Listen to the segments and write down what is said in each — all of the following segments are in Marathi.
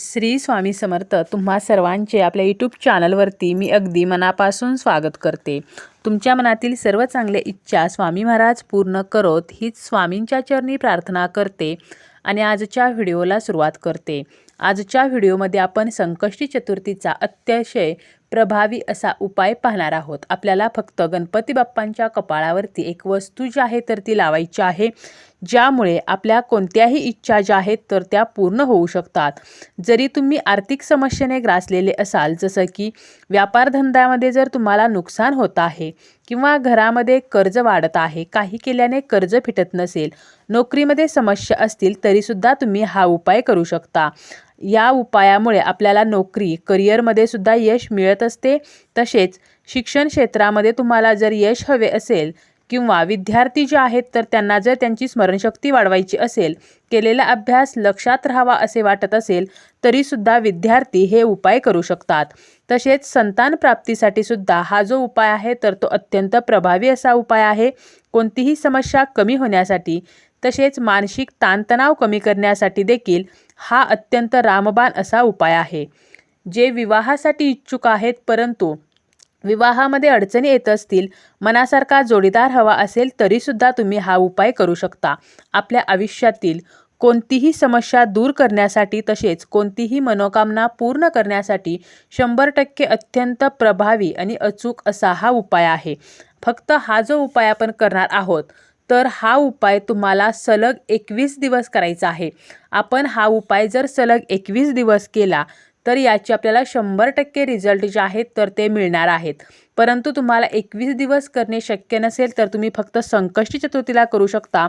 श्री स्वामी समर्थ तुम्हा सर्वांचे आपल्या यूट्यूब चॅनलवरती मी अगदी मनापासून स्वागत करते. तुमच्या मनातील सर्व चांगल्या इच्छा स्वामी महाराज पूर्ण करोत हीच स्वामींच्या चरणी प्रार्थना करते आणि आजच्या व्हिडिओला सुरुवात करते. आजच्या व्हिडिओमध्ये आपण संकष्टी चतुर्थीचा अतिशय प्रभावी असा उपाय पाहणार आहोत. आपल्याला फक्त गणपती बाप्पांच्या कपाळावरती एक वस्तू जी आहे तर ती लावायची आहे. ज्यामुळे आपल्या कोणत्याही इच्छा ज्या आहेत तर त्या पूर्ण होऊ शकतात. जरी तुम्ही आर्थिक समस्येने ग्रासलेले असाल जसं की व्यापारधंद्यामध्ये जर तुम्हाला नुकसान होत आहे किंवा घरामध्ये कर्ज वाढत आहे काही केल्याने कर्ज फिटत नसेल नोकरीमध्ये समस्या असतील तरीसुद्धा तुम्ही हा उपाय करू शकता. या उपायामुळे आपल्याला नोकरी करिअरमध्ये सुद्धा यश मिळत असते. तसेच शिक्षण क्षेत्रामध्ये तुम्हाला जर यश हवे असेल किंवा विद्यार्थी जे आहेत तर त्यांना जर त्यांची स्मरणशक्ती वाढवायची असेल केलेला अभ्यास लक्षात राहावा असे वाटत असेल तरीसुद्धा विद्यार्थी हे उपाय करू शकतात. तसेच संतान प्राप्तीसाठी सुद्धा हा जो उपाय आहे तर तो अत्यंत प्रभावी असा उपाय आहे. कोणतीही समस्या कमी होण्यासाठी तसेच मानसिक ताणतणाव कमी करण्यासाठी देखील हा अत्यंत रामबाण असा उपाय आहे. जे विवाहासाठी इच्छुक आहेत परंतु विवाहामध्ये अडचणी येत असतील मनासारखा जोडीदार हवा असेल तरीसुद्धा तुम्ही हा उपाय करू शकता. आपल्या आयुष्यातील कोणतीही समस्या दूर करण्यासाठी तसेच कोणतीही मनोकामना पूर्ण करण्यासाठी शंभर टक्के अत्यंत प्रभावी आणि अचूक असा हा उपाय आहे. फक्त हा जो उपाय आपण करणार आहोत तर हा उपाय तुम्हाला सलग एकवीस दिवस करायचा आहे. आपण हा उपाय जर सलग एकवीस दिवस केला तर याचे आपल्याला शंभर टक्के रिझल्ट जे आहेत तर ते मिळणार आहेत. परंतु तुम्हाला एकवीस दिवस करणे शक्य नसेल तर तुम्ही फक्त संकष्टी चतुर्थीला करू शकता.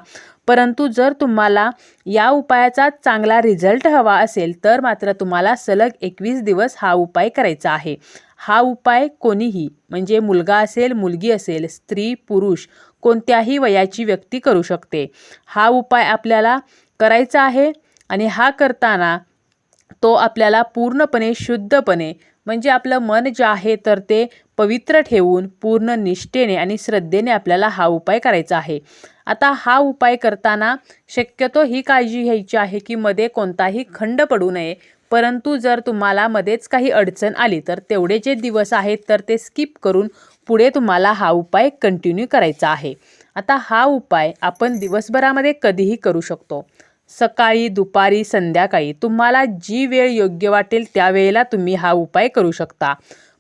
परंतु जर तुम्हाला या उपायाचा चांगला रिझल्ट हवा असेल तर मात्र तुम्हाला सलग एकवीस दिवस हा उपाय करायचा आहे. हा उपाय कोणीही म्हणजे मुलगा असेल मुलगी असेल स्त्री पुरुष कोणत्याही वयाची व्यक्ती करू शकते. हा उपाय आपल्याला करायचा आहे आणि हा करताना तो आपल्याला पूर्णपणे शुद्धपणे म्हणजे आपलं मन जे आहे तर ते पवित्र ठेवून पूर्ण निष्ठेने आणि श्रद्धेने आपल्याला हा उपाय करायचा आहे. आता हा उपाय करताना शक्यतो ही काळजी घ्यायची आहे की मध्ये कोणताही खंड पडू नये. परंतु जर तुम्हाला मध्येच काही अडचण आली तर तेवढे जे दिवस आहेत तर ते स्किप करून पुढे तुम्हाला हा उपाय कंटिन्यू करायचा आहे. आता हा उपाय आपण दिवसभरामध्ये कधीही करू शकतो. सकाळी दुपारी संध्याकाळी तुम्हाला जी वेळ योग्य वाटेल त्यावेळेला तुम्ही हा उपाय करू शकता.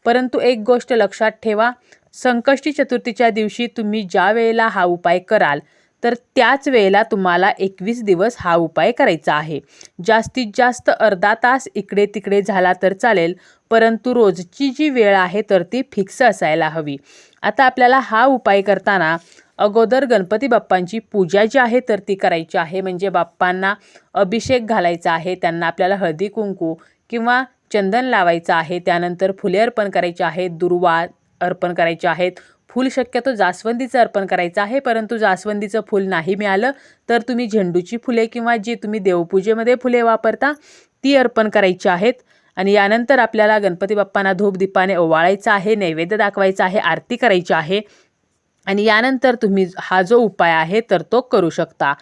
परंतु एक गोष्ट लक्षात ठेवा संकष्टी चतुर्थीच्या दिवशी तुम्ही ज्या वेळेला हा उपाय कराल तर त्याच वेळेला तुम्हाला एकवीस दिवस हा उपाय करायचा आहे. जास्तीत जास्त अर्धा तास इकडे तिकडे झाला तर चालेल परंतु रोजची जी वेळ आहे तर ती फिक्स असायला हवी. आता आपल्याला हा उपाय करताना अगोदर गणपती बाप्पांची पूजा जी आहे तर ती करायची आहे. म्हणजे बाप्पांना अभिषेक घालायचा आहे त्यांना आपल्याला हळदी कुंकू किंवा चंदन लावायचं आहे. त्यानंतर फुले अर्पण करायचे आहेत दुर्वा अर्पण करायचे आहेत फूल शक्यतो जास्वंदीचं अर्पण करायचं आहे परंतु जास्वंदीचं फूल नाही मिळालं तर तुम्ही झेंडूची फुले किंवा जी तुम्ही देवपूजेमध्ये फुले वापरता ती अर्पण करायची आहेत. आणि यानंतर आपल्याला गणपती बाप्पांना धूपदीपाने ओवाळायचं आहे नैवेद्य दाखवायचा आहे आरती करायची आहे. आणि यानंतर तुम्ही हा जो उपाय आहे तर तो करू शकता.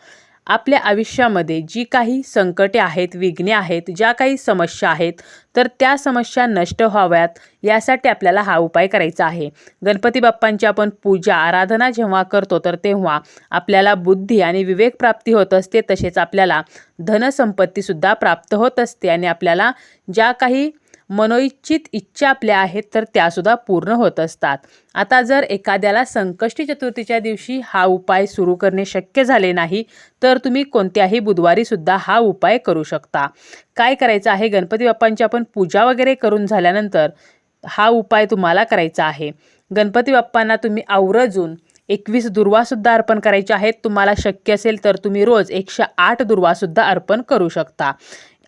आपल्या आयुष्यामध्ये जी काही संकटे आहेत विघ्ने आहेत ज्या काही समस्या आहेत तर त्या समस्या नष्ट व्हाव्यात यासाठी आपल्याला हा उपाय करायचा आहे. गणपती बाप्पांची आपण पूजा आराधना जेव्हा करतो तर तेव्हा आपल्याला बुद्धी आणि विवेक प्राप्ती होत असते तसेच आपल्याला धनसंपत्तीसुद्धा प्राप्त होत असते आणि आपल्याला ज्या काही मनोइच्छित इच्छा आपल्या आहेत तर त्यासुद्धा पूर्ण होत असतात. आता जर एखाद्याला संकष्टी चतुर्थीच्या दिवशी हा उपाय सुरू करणे शक्य झाले नाही तर तुम्ही कोणत्याही बुधवारीसुद्धा हा उपाय करू शकता. काय करायचं आहे? गणपती बाप्पांची आपण पूजा वगैरे करून झाल्यानंतर हा उपाय तुम्हाला करायचा आहे. गणपती बाप्पांना तुम्ही आवर्जून एकवीस दुर्वासुद्धा अर्पण करायचे आहेत. तुम्हाला शक्य असेल तर तुम्ही रोज एकशे आठ दुर्वासुद्धा अर्पण करू शकता.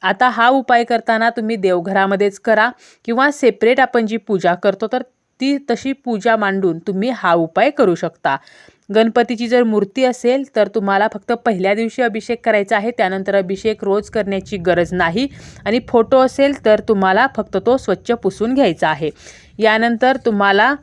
आता हा उपाय करताना तुम्ही देवघरामध्येच करा किंवा सेपरेट आपण जी पूजा करतो तर ती तशी पूजा मांडून तुम्ही हा उपाय करू शकता. गणपतीची जर मूर्ती असेल तर तुम्हाला फक्त पहिल्या दिवशी अभिषेक करायचा आहे त्यानंतर अभिषेक रोज करण्याची गरज नाही. आणि फोटो असेल तर तुम्हाला फक्त तो स्वच्छ पुसून घ्यायचा आहे. यानंतर तुम्हाला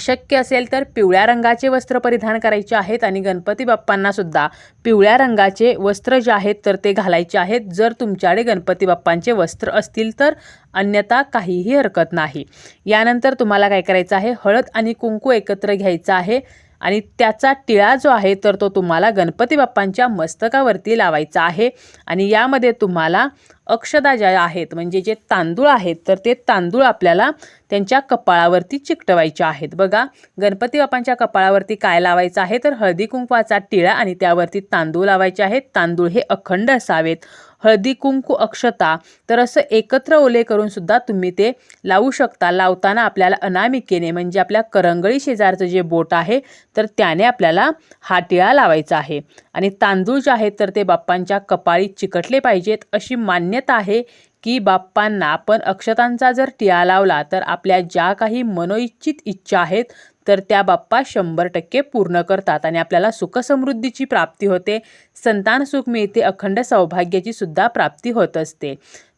शक्य असेल तर पिवळ्या रंगाचे वस्त्र परिधान करायचे आहेत आणि गणपती बाप्पांना सुद्धा पिवळ्या रंगाचे वस्त्र जे आहेत तर ते घालायचे आहेत. जर तुमच्याकडे गणपती बाप्पांचे वस्त्र असतील तर अन्यथा काहीही हरकत नाही. यानंतर तुम्हाला काय करायचं आहे? हळद आणि कुंकू एकत्र घ्यायचं आहे आणि त्याचा टिळा जो आहे तर तो तुम्हाला गणपती बाप्पांच्या मस्तकावरती लावायचा आहे आणि यामध्ये तुम्हाला अक्षदा ज्या आहेत म्हणजे जे तांदूळ आहेत तर ते तांदूळ आपल्याला त्यांच्या कपाळावरती चिकटवायचे आहेत. बघा गणपती बाप्पांच्या कपाळावरती काय लावायचं आहे? तर हळदी कुंकवाचा टिळा आणि त्यावरती तांदूळ लावायचे आहेत. तांदूळ हे अखंड असावेत. हळदी कुंकू अक्षता तर असं एकत्र ओले करून सुद्धा तुम्ही ते लावू शकता. लावताना आपल्याला अनामिकेने म्हणजे आपल्या करंगळी शेजारचं जे बोट आहे तर त्याने आपल्याला हा टिळा लावायचा आहे. आणि तांदूळ जे आहेत तर ते बाप्पांच्या कपाळी चिकटले पाहिजेत अशी मान्यता आहे की बाप्पांना आपण अक्षतांचा जर टिळा लावला तर आपल्या ज्या काही मनोइच्छित इच्छा आहेत तर त्या बाप्पा शंभर टक्के पूर्ण करतात आणि आपल्याला सुखसमृद्धीची प्राप्ती होते. संतान सुख मिळते अखंड सौभाग्याची सुद्धा प्राप्ती होत असते.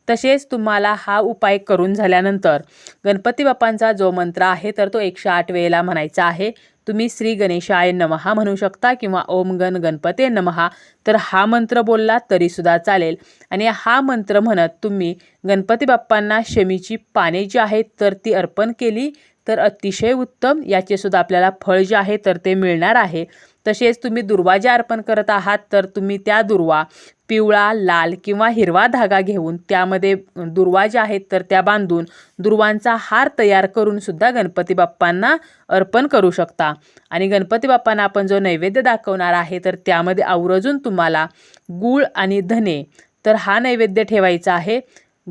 तसेच तुम्हाला हा उपाय करून झाल्यानंतर गणपती बाप्पांचा जो मंत्र आहे तर तो एकशे आठ वेळेला म्हणायचा आहे. तुम्ही श्री गणेशाय नमहा म्हणू शकता किंवा ओम गण गणपते नमहा तर हा मंत्र बोलला तरीसुद्धा चालेल. आणि हा मंत्र म्हणत तुम्ही गणपती बाप्पांना शमीची पाने जी आहेत तर ती अर्पण केली. तर अतिशय उत्तम. याचे सुद्धा आपल्याला फळ जे आहे तर ते मिळणार आहे. तसेच तुम्ही दुर्वा जे अर्पण करत आहात तर तुम्ही त्या दुर्वा पिवळा लाल किंवा हिरवा धागा घेऊन त्यामध्ये दुर्वा ज्या आहेत तर त्या बांधून दुर्वांचा हार तयार करून सुद्धा गणपती बाप्पांना अर्पण करू शकता. आणि गणपती बाप्पांना आपण जो नैवेद्य दाखवणार आहे तर त्यामध्ये आवर्जून तुम्हाला गूळ आणि धने तर हा नैवेद्य ठेवायचा आहे.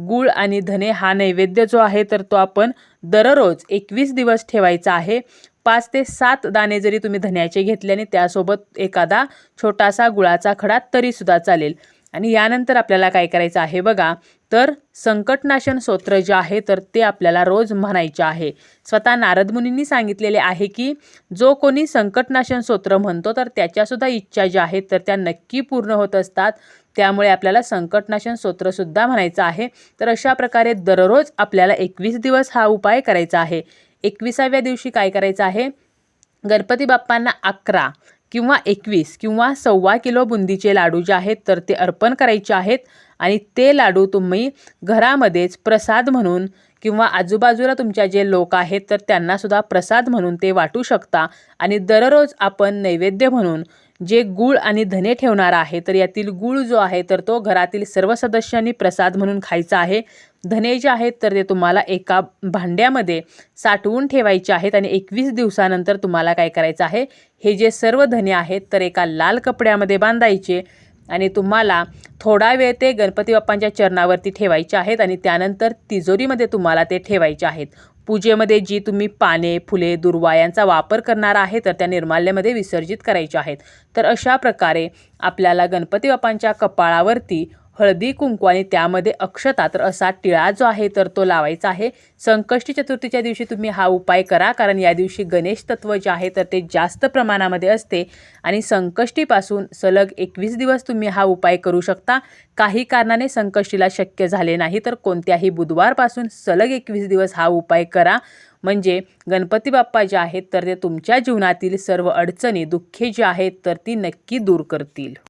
गूळ आणि धने हा नैवेद्य जो आहे तर तो आपण दररोज एकवीस दिवस ठेवायचा आहे. पाच ते सात दाणे जरी तुम्ही धन्याचे घेतले आणि त्यासोबत एखादा छोटासा गुळाचा खडा तरीसुद्धा चालेल. आणि यानंतर आपल्याला काय करायचं आहे बघा तर संकटनाशन स्तोत्र जे आहे तर ते आपल्याला रोज म्हणायचे आहे. स्वतः नारद मुनींनी सांगितलेले आहे की जो कोणी संकटनाशन स्तोत्र म्हणतो तर त्याच्यासुद्धा इच्छा ज्या आहेत तर त्या नक्की पूर्ण होत असतात. त्यामुळे आपल्याला संकटनाशन स्तोत्रसुद्धा म्हणायचं आहे. तर अशा प्रकारे दररोज आपल्याला एकवीस दिवस हा उपाय करायचा आहे. एकविसाव्या दिवशी काय करायचं आहे? गणपती बाप्पांना अकरा. किंवा एकवीस किंवा सव्वा किलो बुंदीचे लाडू जे आहेत तर ते अर्पण करायचे आहेत. आणि ते लाडू तुम्ही घरामध्येच प्रसाद म्हणून किंवा आजूबाजूला तुमच्या जे लोक आहेत तर त्यांनासुद्धा प्रसाद म्हणून ते वाटू शकता. आणि दररोज आपण नैवेद्य म्हणून जे गूळ आणि धने ठेवणार आहे तर यातील गूळ जो आहे तर तो घरातील सर्व सदस्यांनी प्रसाद म्हणून खायचा आहे. धने जे आहेत तर ते तुम्हाला एका भांड्यामध्ये साठवून ठेवायचे आहेत आणि एकवीस दिवसानंतर तुम्हाला काय करायचं आहे हे जे सर्व धने आहेत तर एका लाल कपड्यामध्ये बांधायचे आणि तुम्हाला थोडा वेळ ते गणपती बाप्पांच्या चरणावरती ठेवायचे आहेत आणि त्यानंतर तिजोरीमध्ये तुम्हाला ते ठेवायचे आहेत. पूजेमध्ये जी तुम्ही पाने फुले दुर्वा यांचा वापर करणार आहे तर त्या निर्माल्यामध्ये विसर्जित करायच्या आहेत. तर अशा प्रकारे आपल्याला गणपती बाप्पांच्या कपाळावरती हळदी कुंकू आणि त्यामध्ये अक्षता तर असा टिळा जो आहे तर तो लावायचा आहे. संकष्टी चतुर्थीच्या दिवशी तुम्ही हा उपाय करा कारण या दिवशी गणेश तत्व जे आहे तर ते जास्त प्रमाणामध्ये असते. आणि संकष्टीपासून सलग एकवीस दिवस तुम्ही हा उपाय करू शकता. काही कारणाने संकष्टीला शक्य झाले नाही तर कोणत्याही बुधवारपासून सलग एकवीस दिवस हा उपाय करा. म्हणजे गणपती बाप्पा जे आहेत तर ते तुमच्या जीवनातील सर्व अडचणी दुःखे जी आहेत तर ती नक्की दूर करतील.